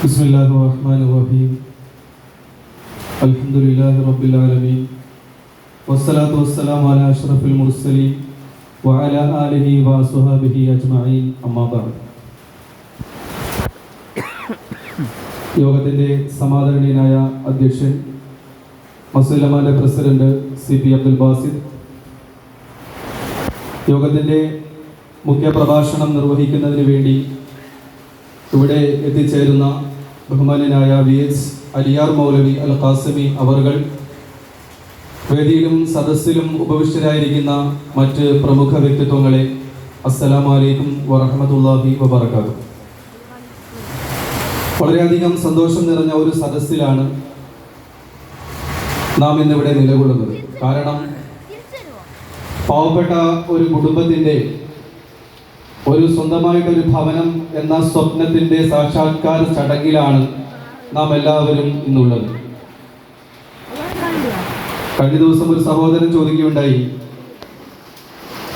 بسم الله الرحمن الرحيم الحمد لله رب العالمين والصلاة والسلام على أشرف المرسلين وعلى آله وصحبه أجمعين أما بعد യോഗത്തിൻ്റെ സമാദരണീയനായ അധ്യക്ഷൻ മസുലമാന്റെ president C P Abdul Basid യോഗത്തിൻ്റെ മുഖ്യ പ്രഭാഷണം നിർവഹിക്കുന്നതിന് വേണ്ടി ഇവിടെ എത്തിച്ചേരുന്ന ബഹുമാന്യനായ വി എസ് അലിയാർ മൗലവി അൽ ഖാസമി അവർകൾ വേദിയിലും സദസ്സിലും ഉപവിഷ്ടരായിരിക്കുന്ന മറ്റ് പ്രമുഖ വ്യക്തിത്വങ്ങളെ അസ്സലാമു അലൈക്കും വറഹമത്തല്ലാഹി വബർക്കാത്തു വളരെയധികം സന്തോഷം നിറഞ്ഞ ഒരു സദസ്സിലാണ് നാം ഇന്നിവിടെ നിലകൊള്ളുന്നത്. കാരണം പാവപ്പെട്ട ഒരു കുടുംബത്തിന്റെ ഒരു സ്വന്തമായിട്ടൊരു ഭവനം എന്ന സ്വപ്നത്തിന്റെ സാക്ഷാത്കാര ചടങ്ങിലാണ് നാം എല്ലാവരും ഇന്നുള്ളത്. കഴിഞ്ഞ ദിവസം ഒരു സഹോദരൻ ചോദിക്കുകയുണ്ടായി.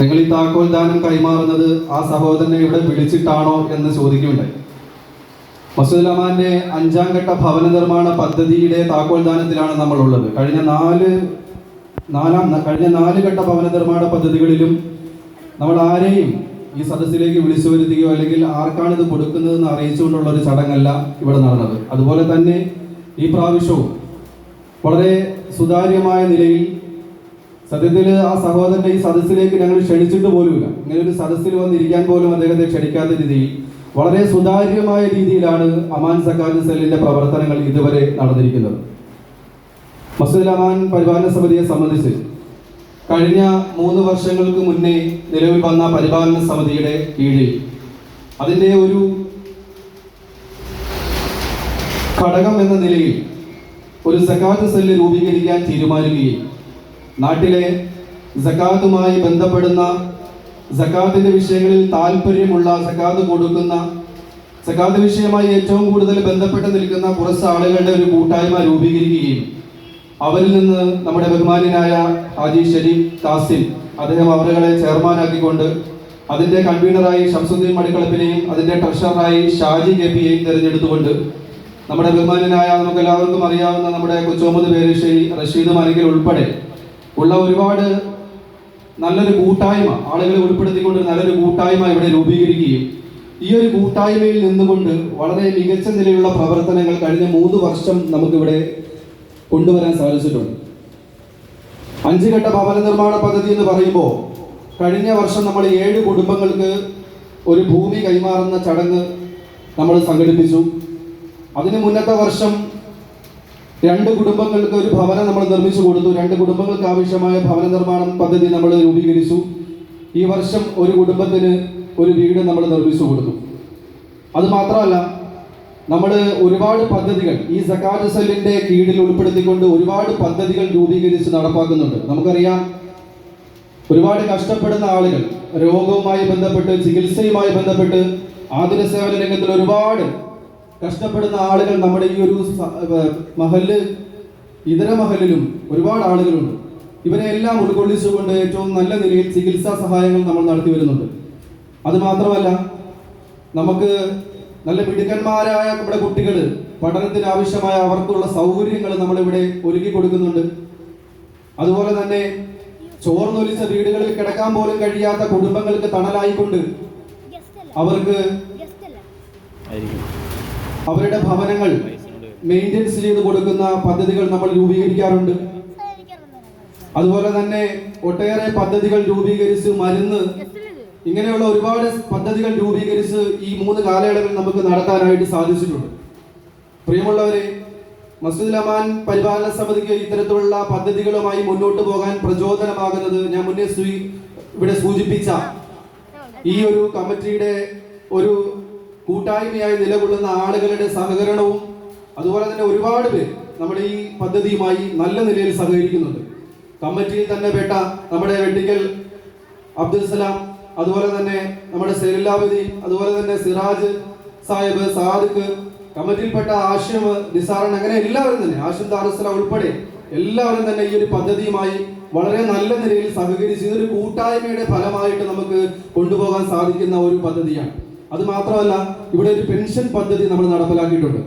നിങ്ങൾ ഈ താക്കോൽ ദാനം കൈമാറുന്നത് ആ സഹോദരനെ ഇവിടെ വിളിച്ചിട്ടാണോ എന്ന് ചോദിക്കുകയുണ്ടായി. മസൂദ് റഹ്മാന്റെ അഞ്ചാം ഘട്ട ഭവന നിർമ്മാണ പദ്ധതിയുടെ താക്കോൽ ദാനത്തിലാണ് നമ്മൾ ഉള്ളത് കഴിഞ്ഞ നാല് നാലാം കഴിഞ്ഞ നാല് ഘട്ട ഭവന നിർമ്മാണ പദ്ധതികളിലും നമ്മൾ ആരെയും ഈ സദസ്സിലേക്ക് വിളിച്ചു വരുത്തുകയോ അല്ലെങ്കിൽ ആർക്കാണ് ഇത് കൊടുക്കുന്നതെന്ന് അറിയിച്ചുകൊണ്ടുള്ള ഒരു ചടങ്ങല്ല ഇവിടെ നടന്നത്. അതുപോലെ തന്നെ ഈ പ്രാവശ്യവും വളരെ സുതാര്യമായ നിലയിൽ സത്യത്തിൽ ആ സഹോദരന്റെ ഈ സദസ്സിലേക്ക് ഞങ്ങൾ ക്ഷണിച്ചിട്ട് പോലുമില്ല. ഇങ്ങനെ ഒരു സദസ്സിൽ വന്നിരിക്കാൻ പോലും അദ്ദേഹത്തെ ക്ഷണിക്കാത്ത രീതിയിൽ വളരെ സുതാര്യമായ രീതിയിലാണ് അമാൻ സക്കാത്ത് സെല്ലിന്റെ പ്രവർത്തനങ്ങൾ ഇതുവരെ നടന്നിരിക്കുന്നത്. മസൂദ് അമാൻ പരിപാലന സമിതിയെ സംബന്ധിച്ച് കഴിഞ്ഞ മൂന്ന് വർഷങ്ങൾക്ക് മുന്നേ നിലവിൽ വന്ന പരിപാലന സമിതിയുടെ കീഴിൽ അതിന്റെ ഒരു ഘടകം എന്ന നിലയിൽ ഒരു സക്കാത്ത് സെല്ല് രൂപീകരിക്കാൻ തീരുമാനിക്കുകയും നാട്ടിലെ സക്കാത്തുമായി ബന്ധപ്പെടുന്ന സക്കാത്തിന്റെ വിഷയങ്ങളിൽ താല്പര്യമുള്ള സക്കാത്ത് കൊടുക്കുന്ന സക്കാത്ത് വിഷയമായി ഏറ്റവും കൂടുതൽ ബന്ധപ്പെട്ട് നിൽക്കുന്ന കുറച്ച് ആളുകളുടെ ഒരു കൂട്ടായ്മ രൂപീകരിക്കുകയും അവരിൽ നിന്ന് നമ്മുടെ ബഹുമാന്യനായ ഹാജി ഷരീഫ് താസിം അദ്ദേഹം അവരുകളെ ചെയർമാനാക്കിക്കൊണ്ട് അതിന്റെ കൺവീനറായി ഷംസുദ്ദീൻ മടിക്കളപ്പിനെയും അതിന്റെ ട്രഷററായി ഷാജി കെ പിയെയും തിരഞ്ഞെടുത്തുകൊണ്ട് നമ്മുടെ ബഹുമാനായ നമുക്ക് എല്ലാവർക്കും അറിയാവുന്ന നമ്മുടെ കൊച്ചോമത് പേര് ഷെയ് റഷീദ് മാലിക്കൽ ഉൾപ്പെടെ ഉള്ള ഒരുപാട് നല്ലൊരു കൂട്ടായ്മ ആളുകളെ ഉൾപ്പെടുത്തിക്കൊണ്ട് നല്ലൊരു കൂട്ടായ്മ ഇവിടെ രൂപീകരിക്കുകയും ഈ ഒരു കൂട്ടായ്മയിൽ നിന്നുകൊണ്ട് വളരെ മികച്ച നിലയിലുള്ള പ്രവർത്തനങ്ങൾ കഴിഞ്ഞ മൂന്ന് വർഷം നമുക്കിവിടെ കൊണ്ടുവരാൻ സാധിച്ചിട്ടുണ്ട്. അഞ്ചുകെട്ട ഭവന നിർമ്മാണ പദ്ധതി എന്ന് പറയുമ്പോൾ കഴിഞ്ഞ വർഷം നമ്മൾ ഏഴ് കുടുംബങ്ങൾക്ക് ഒരു ഭൂമി കൈമാറുന്ന ചടങ്ങ് നമ്മൾ സംഘടിപ്പിച്ചു. അതിന് മുന്നത്തെ വർഷം രണ്ട് കുടുംബങ്ങൾക്ക് ഒരു ഭവനം നമ്മൾ നിർമ്മിച്ചു കൊടുത്തു. രണ്ട് കുടുംബങ്ങൾക്ക് ആവശ്യമായ ഭവന നിർമ്മാണം പദ്ധതി നമ്മൾ രൂപീകരിച്ചു. ഈ വർഷം ഒരു കുടുംബത്തിന് ഒരു വീട് നമ്മൾ നിർമ്മിച്ചു കൊടുത്തു. അത് മാത്രമല്ല നമ്മൾ ഒരുപാട് പദ്ധതികൾ ഈ സക്കാത്ത് സെല്ലിന്റെ കീഴിൽ ഉൾപ്പെടുത്തിക്കൊണ്ട് ഒരുപാട് പദ്ധതികൾ രൂപീകരിച്ച് നടപ്പാക്കുന്നുണ്ട്. നമുക്കറിയാം ഒരുപാട് കഷ്ടപ്പെടുന്ന ആളുകൾ രോഗവുമായി ബന്ധപ്പെട്ട് ചികിത്സയുമായി ബന്ധപ്പെട്ട് ആതുര സേവന രംഗത്തിൽ ഒരുപാട് കഷ്ടപ്പെടുന്ന ആളുകൾ നമ്മുടെ ഈ ഒരു മഹൽ ഇതര മഹലിലും ഒരുപാട് ആളുകളുണ്ട്. ഇവരെ എല്ലാം ഉൾക്കൊള്ളിച്ചുകൊണ്ട് ഏറ്റവും നല്ല നിലയിൽ ചികിത്സാ സഹായങ്ങൾ നമ്മൾ നടത്തി വരുന്നുണ്ട്. അത് മാത്രമല്ല നമുക്ക് നല്ല മിടുക്കന്മാരായ നമ്മുടെ കുട്ടികൾ പഠനത്തിന് ആവശ്യമായ അവർക്കുള്ള സൗകര്യങ്ങൾ നമ്മളിവിടെ ഒരുക്കി കൊടുക്കുന്നുണ്ട്. അതുപോലെ തന്നെ ചോർന്നൊലിച്ച വീടുകളിൽ കിടക്കാൻ പോലും കഴിയാത്ത കുടുംബങ്ങൾക്ക് തണലായിക്കൊണ്ട് അവർക്ക് അവരുടെ ഭവനങ്ങൾ മെയിന്റെനൻസ് ചെയ്ത് കൊടുക്കുന്ന പദ്ധതികൾ നമ്മൾ രൂപീകരിക്കാറുണ്ട്. അതുപോലെ തന്നെ ഒട്ടേറെ പദ്ധതികൾ രൂപീകരിച്ച് മരുന്ന് ഇങ്ങനെയുള്ള ഒരുപാട് പദ്ധതികൾ രൂപീകരിച്ച് ഈ മൂന്ന് കാലയളവിൽ നമുക്ക് നടത്താനായിട്ട് സാധിച്ചിട്ടുണ്ട്. പ്രിയമുള്ളവരെ മസ്ജിദ് അമാൻ പരിപാലന സമിതിക്ക് ഇത്തരത്തിലുള്ള പദ്ധതികളുമായി മുന്നോട്ട് പോകാൻ പ്രചോദനമാകുന്നത് ഞാൻ മുന്നേ ഇവിടെ സൂചിപ്പിച്ച ഈ ഒരു കമ്മിറ്റിയുടെ ഒരു കൂട്ടായ്മയായി നിലകൊള്ളുന്ന ആളുകളുടെ സഹകരണവും അതുപോലെ തന്നെ ഒരുപാട് പേർ നമ്മുടെ ഈ പദ്ധതിയുമായി നല്ല നിലയിൽ സഹകരിക്കുന്നുണ്ട്. കമ്മിറ്റിയിൽ തന്നെ പെട്ട നമ്മുടെ വെട്ടിക്കൽ അബ്ദുൽ സലാം അതുപോലെ തന്നെ നമ്മുടെ സെലിലാവതി അതുപോലെ തന്നെ സിറാജ് സാഹിബ് സാദിഖ് കമ്മിറ്റിയിൽപ്പെട്ട ആഷിം നിസാറൻ അങ്ങനെ എല്ലാവരും തന്നെ ആഷിം താറസ്ല ഉൾപ്പെടെ എല്ലാവരും തന്നെ ഈ ഒരു പദ്ധതിയുമായി വളരെ നല്ല നിലയിൽ സഹകരിച്ച് ഇതൊരു കൂട്ടായ്മയുടെ ഫലമായിട്ട് നമുക്ക് കൊണ്ടുപോകാൻ സാധിക്കുന്ന ഒരു പദ്ധതിയാണ്. അത് മാത്രമല്ല ഇവിടെ ഒരു പെൻഷൻ പദ്ധതി നമ്മൾ നടപ്പിലാക്കിയിട്ടുണ്ട്.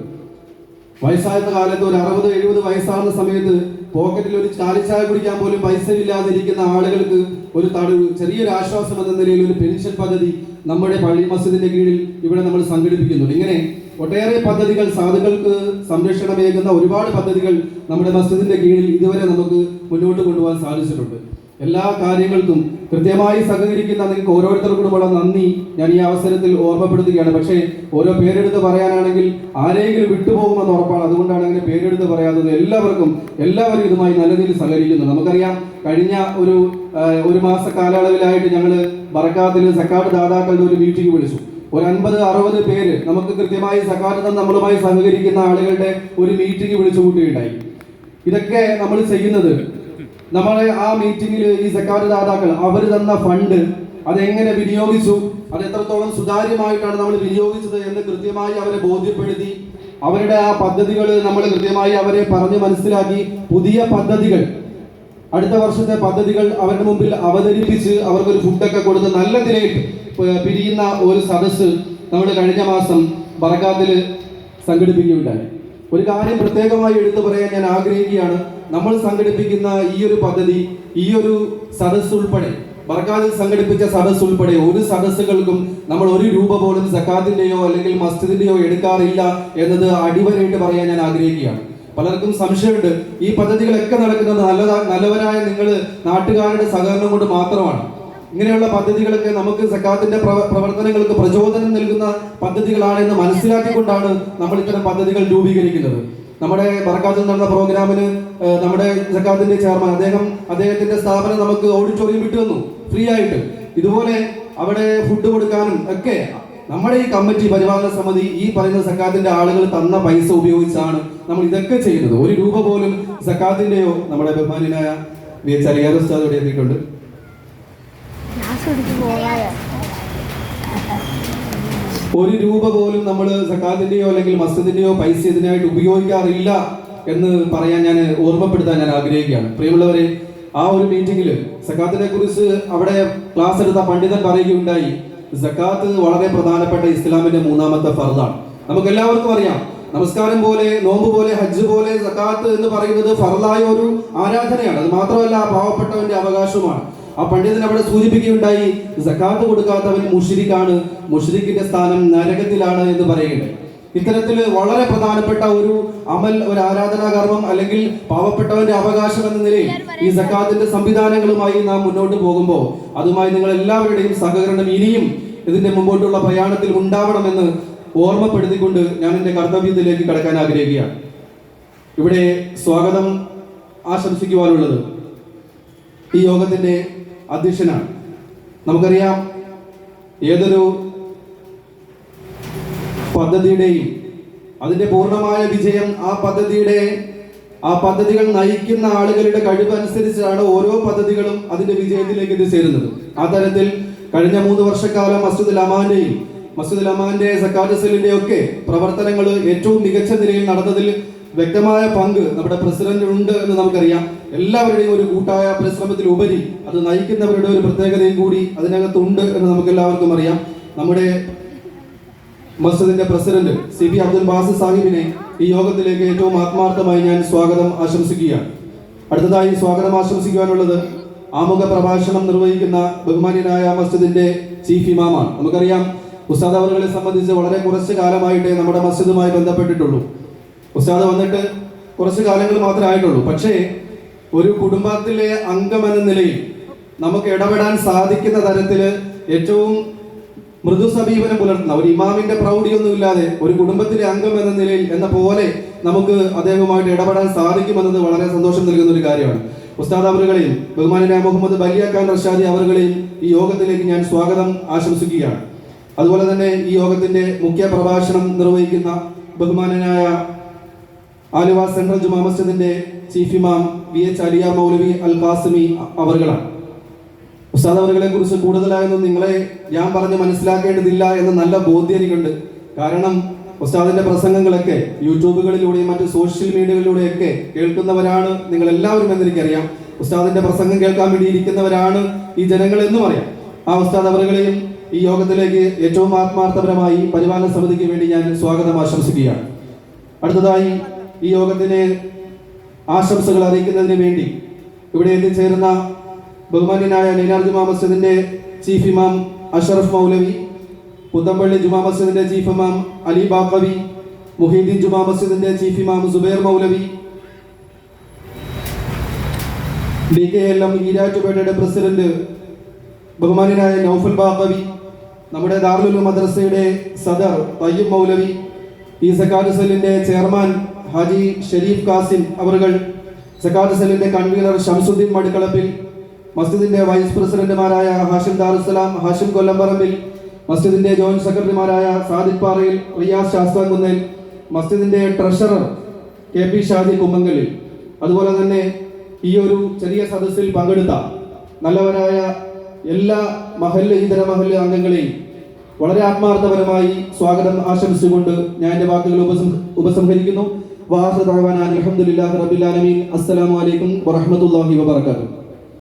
വയസ്സായ കാലത്ത് ഒരു അറുപത് എഴുപത് വയസ്സാകുന്ന സമയത്ത് പോക്കറ്റിൽ ഒരു ചാലിച്ചായ കുടിക്കാൻ പോലും പൈസ ഇല്ലാതിരിക്കുന്ന ആളുകൾക്ക് ഒരു തടവ് ചെറിയൊരു ആശ്വാസം എന്ന നിലയിൽ ഒരു പെൻഷൻ പദ്ധതി നമ്മുടെ പള്ളി മസ്ജിദിന്റെ കീഴിൽ ഇവിടെ നമ്മൾ സംഘടിപ്പിക്കുന്നുണ്ട്. ഇങ്ങനെ ഒട്ടേറെ പദ്ധതികൾ സാധുക്കൾക്ക് സംരക്ഷണമേകുന്ന ഒരുപാട് പദ്ധതികൾ നമ്മുടെ മസ്ജിദിന്റെ കീഴിൽ ഇതുവരെ നമുക്ക് മുന്നോട്ട് കൊണ്ടുപോകാൻ സാധിച്ചിട്ടുണ്ട്. എല്ലാ കാര്യങ്ങൾക്കും കൃത്യമായി സഹകരിക്കുന്ന നിങ്ങൾക്ക് ഓരോരുത്തർക്കുമുള്ള നന്ദി ഞാൻ ഈ അവസരത്തിൽ ഓർമ്മപ്പെടുത്തുകയാണ്. പക്ഷേ ഓരോ പേരെടുത്ത് പറയാനാണെങ്കിൽ ആരെങ്കിലും വിട്ടുപോകുമെന്ന് ഉറപ്പാണ്. അതുകൊണ്ടാണ് അങ്ങനെ പേരെടുത്ത് പറയാത്തത്. എല്ലാവർക്കും എല്ലാവരും ഇതുമായി നല്ല രീതിയിൽ സഹകരിക്കുന്നു. നമുക്കറിയാം കഴിഞ്ഞ ഒരു ഒരു മാസ കാലയളവിലായിട്ട് ഞങ്ങൾ ബറക്കാത്തിൽ സക്കാട്ട് ദാതാക്കളുടെ ഒരു മീറ്റിംഗ് വിളിച്ചു. ഒരു അൻപത് അറുപത് പേര് നമുക്ക് കൃത്യമായി സക്കാട്ട് നമ്മളുമായി സഹകരിക്കുന്ന ആളുകളുടെ ഒരു മീറ്റിംഗ് വിളിച്ചു കൂട്ടുകയുണ്ടായി ഇതൊക്കെ നമ്മൾ ചെയ്യുന്നത് നമ്മളെ ആ മീറ്റിംഗിൽ ഈ സക്കാത്ത് ദാതാക്കൾ അവർ തന്ന ഫണ്ട് അതെങ്ങനെ വിനിയോഗിച്ചു? അത് എത്രത്തോളം സുതാര്യമായിട്ടാണ് നമ്മൾ വിനിയോഗിച്ചത് എന്ന് കൃത്യമായി അവരെ ബോധ്യപ്പെടുത്തി. അവരുടെ ആ പദ്ധതികൾ നമ്മൾ കൃത്യമായി അവരെ പറഞ്ഞ് മനസ്സിലാക്കി. പുതിയ പദ്ധതികൾ. അടുത്ത വർഷത്തെ പദ്ധതികൾ അവരുടെ മുമ്പിൽ അവതരിപ്പിച്ച് അവർക്കൊരു ഫുഡൊക്കെ കൊടുത്ത് നല്ല നിലയിൽ പ- പിരിയുന്ന ഒരു സദസ്സ് നമ്മൾ കഴിഞ്ഞ മാസം ബറക്കാത്തിൽ സംഘടിപ്പിക്കുകയുണ്ടായി. ഒരു കാര്യം പ്രത്യേകമായി എടുത്തു പറയാൻ ഞാൻ ആഗ്രഹിക്കുകയാണ്. നമ്മൾ സംഘടിപ്പിക്കുന്ന ഈ ഒരു പദ്ധതി ഈ ഒരു സദസ് ഉൾപ്പെടെ ബർക്കാതിൽ സംഘടിപ്പിച്ച സദസ് ഉൾപ്പെടെ ഒരു സദസ്സുകൾക്കും നമ്മൾ ഒരു രൂപ പോലും സക്കാത്തിന്റെയോ അല്ലെങ്കിൽ മസ്ജിദിന്റെയോ എടുക്കാറില്ല എന്നത് അടിവരയിട്ട് പറയാൻ ഞാൻ ആഗ്രഹിക്കുകയാണ്. പലർക്കും സംശയമുണ്ട് ഈ പദ്ധതികളൊക്കെ നടക്കുന്നത് നല്ലതാ നല്ലവരായ നിങ്ങൾ നാട്ടുകാരുടെ സഹകരണം കൊണ്ട് മാത്രമാണ്. ഇങ്ങനെയുള്ള പദ്ധതികളൊക്കെ നമുക്ക് സക്കാത്തിന്റെ പ്രവർത്തനങ്ങൾക്ക് പ്രചോദനം നൽകുന്ന പദ്ധതികളാണെന്ന് മനസ്സിലാക്കിക്കൊണ്ടാണ് നമ്മൾ ഇത്തരം പദ്ധതികൾ രൂപീകരിക്കുന്നത്. നമ്മുടെ ബറക്കാത്തിൽ നടന്ന പ്രോഗ്രാമിന് നമ്മുടെ സക്കാത്തിന്റെ ചെയർമാൻ അദ്ദേഹം അദ്ദേഹത്തിന്റെ സ്ഥാപനം നമുക്ക് ഓഡിറ്റോറിയം വിട്ടു തന്നു ഫ്രീ ആയിട്ട്. ഇതുപോലെ അവിടെ ഫുഡ് കൊടുക്കാനും ഒക്കെ നമ്മുടെ ഈ കമ്മിറ്റി പരിപാലന സമിതി ഈ പറയുന്ന സക്കാത്തിന്റെ ആളുകൾ തന്ന പൈസ ഉപയോഗിച്ചാണ് നമ്മൾ ഇതൊക്കെ ചെയ്യുന്നത്. ഒരു രൂപ പോലും സക്കാത്തിന്റെയോ നമ്മുടെ ബഹുമാനായ വി എച്ച് അറിയാതെ എത്തിയിട്ടുണ്ട്. ഒരു രൂപ പോലും നമ്മൾ സക്കാത്തിന്റെയോ അല്ലെങ്കിൽ മസ്ജിദിന്റെയോ പൈസ ഇതിനായിട്ട് ഉപയോഗിക്കാറില്ല എന്ന് പറയാൻ ഞാൻ ഓർമ്മപ്പെടുത്താൻ ഞാൻ ആഗ്രഹിക്കുകയാണ്. പ്രിയമുള്ളവരെ ആ ഒരു മീറ്റിംഗിൽ സക്കാത്തിനെ കുറിച്ച് അവിടെ ക്ലാസ് എടുത്ത പണ്ഡിതൻ പറയുകയുണ്ടായി സക്കാത്ത് വളരെ പ്രധാനപ്പെട്ട ഇസ്ലാമിന്റെ മൂന്നാമത്തെ ഫർദാണ്. നമുക്ക് എല്ലാവർക്കും അറിയാം നമസ്കാരം പോലെ നോമ്പ് പോലെ ഹജ്ജ് പോലെ സക്കാത്ത് എന്ന് പറയുന്നത് ഫർദായ ഒരു ആരാധനയാണ്. അത് മാത്രമല്ല പാവപ്പെട്ടവന്റെ അവകാശവുമാണ്. ആ പണ്ഡിതൻ അവിടെ സൂചിപ്പിക്കുകയുണ്ടായി സക്കാത്ത് കൊടുക്കാത്തവൻ മുഷിരിക്കാണ് മുഷിരിക്കിന്റെ സ്ഥാനം നരകത്തിലാണ് എന്ന് പറയുകയുണ്ടായി ഇത്തരത്തിൽ വളരെ പ്രധാനപ്പെട്ട ഒരു അമൽ ഒരു ആരാധനാ കർമ്മം അല്ലെങ്കിൽ പാവപ്പെട്ടവന്റെ അവകാശം എന്ന നിലയിൽ ഈ സക്കാത്തിന്റെ സംവിധാനങ്ങളുമായി നാം മുന്നോട്ട് പോകുമ്പോൾ അതുമായി നിങ്ങൾ എല്ലാവരുടെയും സഹകരണം ഇനിയും ഇതിന്റെ മുമ്പോട്ടുള്ള പ്രയാണത്തിൽ ഉണ്ടാവണമെന്ന് ഓർമ്മപ്പെടുത്തിക്കൊണ്ട് ഞാൻ എന്റെ കർത്തവ്യത്തിലേക്ക് കടക്കാൻ ആഗ്രഹിക്കുകയാണ്. ഇവിടെ സ്വാഗതം ആശംസിക്കുവാനുള്ളത്. ഈ യോഗത്തിന്റെ അധ്യക്ഷനാണ്. നമുക്കറിയാം ഏതൊരു പദ്ധതിയുടെയും അതിന്റെ പൂർണമായ വിജയം ആ പദ്ധതിയുടെ ആ പദ്ധതികൾ നയിക്കുന്ന ആളുകളുടെ കഴിവ് അനുസരിച്ചാണ് ഓരോ പദ്ധതികളും അതിന്റെ വിജയത്തിലേക്ക് എത്തിച്ചേരുന്നത് ആ തരത്തിൽ കഴിഞ്ഞ മൂന്ന് വർഷക്കാലം മസ്ജിദുൽ അമാന്റെയും മസ്ജിദുൽ അമാന്റെ സക്കാത്ത് സെല്ലിന്റെ ഒക്കെ പ്രവർത്തനങ്ങൾ ഏറ്റവും മികച്ച നിലയിൽ നടന്നതിൽ വ്യക്തമായ പങ്ക് നമ്മുടെ പ്രസിഡന്റ് ഉണ്ട് എന്ന് നമുക്കറിയാം. എല്ലാവരുടെയും ഒരു കൂട്ടായ പരിശ്രമത്തിൽ ഉപരി അത് നയിക്കുന്നവരുടെ ഒരു പ്രത്യേകതയും കൂടി അതിനകത്തുണ്ട് എന്ന് നമുക്ക് എല്ലാവർക്കും അറിയാം. നമ്മുടെ മസ്ജിദിന്റെ president C P Abdul Basi സാഹിബിനെ ഈ യോഗത്തിലേക്ക് ഏറ്റവും ആത്മാർത്ഥമായി ഞാൻ സ്വാഗതം ആശംസിക്കുകയാണ്. അടുത്തതായി സ്വാഗതം ആശംസിക്കുവാനുള്ളത് ആമുഖ പ്രഭാഷണം നിർവഹിക്കുന്ന ബഹുമാന്യനായ മസ്ജിദിന്റെ ചീഫ് ഇമാമാണ്. നമുക്കറിയാം ഉസ്താദ് അവറുകളെ സംബന്ധിച്ച് വളരെ കുറച്ച് കാലമായിട്ടേ നമ്മുടെ മസ്ജിദുമായി ബന്ധപ്പെട്ടിട്ടുള്ളൂ. ഉസ്താദ് വന്നിട്ട് കുറച്ച് കാലങ്ങൾ മാത്രമേ ആയിട്ടുള്ളൂ. പക്ഷേ ഒരു കുടുംബത്തിലെ അംഗം എന്ന നിലയിൽ നമുക്ക് ഇടപെടാൻ സാധിക്കുന്ന തരത്തിൽ ഏറ്റവും മൃദു സമീപനം പുലർത്തുന്ന ഒരു ഇമാമിന്റെ പ്രൗഢിയൊന്നും ഇല്ലാതെ ഒരു കുടുംബത്തിലെ അംഗം എന്ന നിലയിൽ എന്ന പോലെ നമുക്ക് അദ്ദേഹവുമായിട്ട് ഇടപെടാൻ സാധിക്കുമെന്നത് വളരെ സന്തോഷം നൽകുന്ന ഒരു കാര്യമാണ്. ഉസ്താദ് അവരുകളെയും ബഹുമാനായ മുഹമ്മദ് ബലിയാക്കാൻ റഷാദി അവരുകളെയും ഈ യോഗത്തിലേക്ക് ഞാൻ സ്വാഗതം ആശംസിക്കുകയാണ്. അതുപോലെ തന്നെ ഈ യോഗത്തിന്റെ മുഖ്യ പ്രഭാഷണം നിർവഹിക്കുന്ന ബഹുമാനനായ ആലുവ സെൻട്രൽ ജുമാ മസ്ജിദിന്റെ ചീഫ് ഇമാം വി എച്ച് അലിയ മൗലവി അൽ ഖാസിമി അവറുകളാണ് ഉസ്താദ് അവറുകളെ കുറിച്ച് കൂടുതലായൊന്നും നിങ്ങളെ ഞാൻ പറഞ്ഞ് മനസ്സിലാക്കേണ്ടതില്ല എന്ന് നല്ല ബോധ്യം എനിക്കുണ്ട്. കാരണം ഉസ്താദിന്റെ പ്രസംഗങ്ങളൊക്കെ യൂട്യൂബുകളിലൂടെയും മറ്റ് സോഷ്യൽ മീഡിയകളിലൂടെയൊക്കെ കേൾക്കുന്നവരാണ് നിങ്ങൾ എല്ലാവരും എന്ന് എനിക്കറിയാം ഉസ്താദിന്റെ പ്രസംഗം കേൾക്കാൻ വേണ്ടി ഇരിക്കുന്നവരാണ് ഈ ജനങ്ങൾ എന്നും അറിയാം. ആ ഉസ്താദ് അവറുകളെയും ഈ യോഗത്തിലേക്ക് ഏറ്റവും ആത്മാർത്ഥപരമായി പരിപാലന സമിതിക്ക് വേണ്ടി ഞാൻ സ്വാഗതം ആശംസിക്കുകയാണ്. അടുത്തതായി ഈ യോഗത്തിന് ആശംസകൾ അറിയിക്കുന്നതിന് വേണ്ടി ഇവിടെ എത്തിച്ചേരുന്ന ബഹുമാന്യനായ ജുമാ മസ്ജിദിന്റെ ചീഫ് ഇമാം അഷറഫ് മൗലവി പുത്തമ്പള്ളി ജുമാ മസ്ജിദിന്റെ ചീഫ് ഇമാം അലി ബാഖവി മുഹീദ്ദീൻ ജുമാ മസ്ജിദിന്റെ ചീഫ് ഇമാം Zubair Maulavi D K L M ഈരാറ്റുപേട്ടയുടെ president ബഹുമാന്യനായ നൗഫൽ ബാഖവി നമ്മുടെ ദാറുൽ മദ്രസയുടെ സദർ തയ്യബ് മൗലവി ഈ സക്കാത്ത് സെല്ലിന്റെ ചെയർമാൻ ഹാജി ഷെരീഫ് കാസിം അവർകൾ സക്കാത്ത് സെല്ലിന്റെ കൺവീനർ ഷംസുദ്ദീൻ മടുക്കളപ്പിൽ മസ്ജിദിന്റെ വൈസ് പ്രസിഡന്റുമാരായ ഹാഷിം ദാറുസലാം ഹാഷിം കൊല്ലംപറമ്പിൽ മസ്ജിദിന്റെ ജോയിന്റ് സെക്രട്ടറിമാരായ സാദിഖ് പാറയിൽ റിയാസ് ശാസ്താംകുന്നേൽ മസ്ജിദിന്റെ treasurer K P Shaji Kummankalil അതുപോലെ തന്നെ ഈ ഒരു ചെറിയ സദസ്സിൽ പങ്കെടുത്ത നല്ലവരായ എല്ലാ മഹല്ല് ഇതര മഹല്ല് അംഗങ്ങളെയും വളരെ ആത്മാർത്ഥപരമായി സ്വാഗതം ആശംസിച്ചുകൊണ്ട് ഞാൻ എന്റെ വാക്കുകൾ ഉപസം ഉപസംഹരിക്കുന്നു. വാഹൃദാൻ അലഹമുല്ലാ ആലമീൻ. അസ്സലാമു അലൈക്കും വറഹമത്തല്ലാഹി വബർക്കാത്തു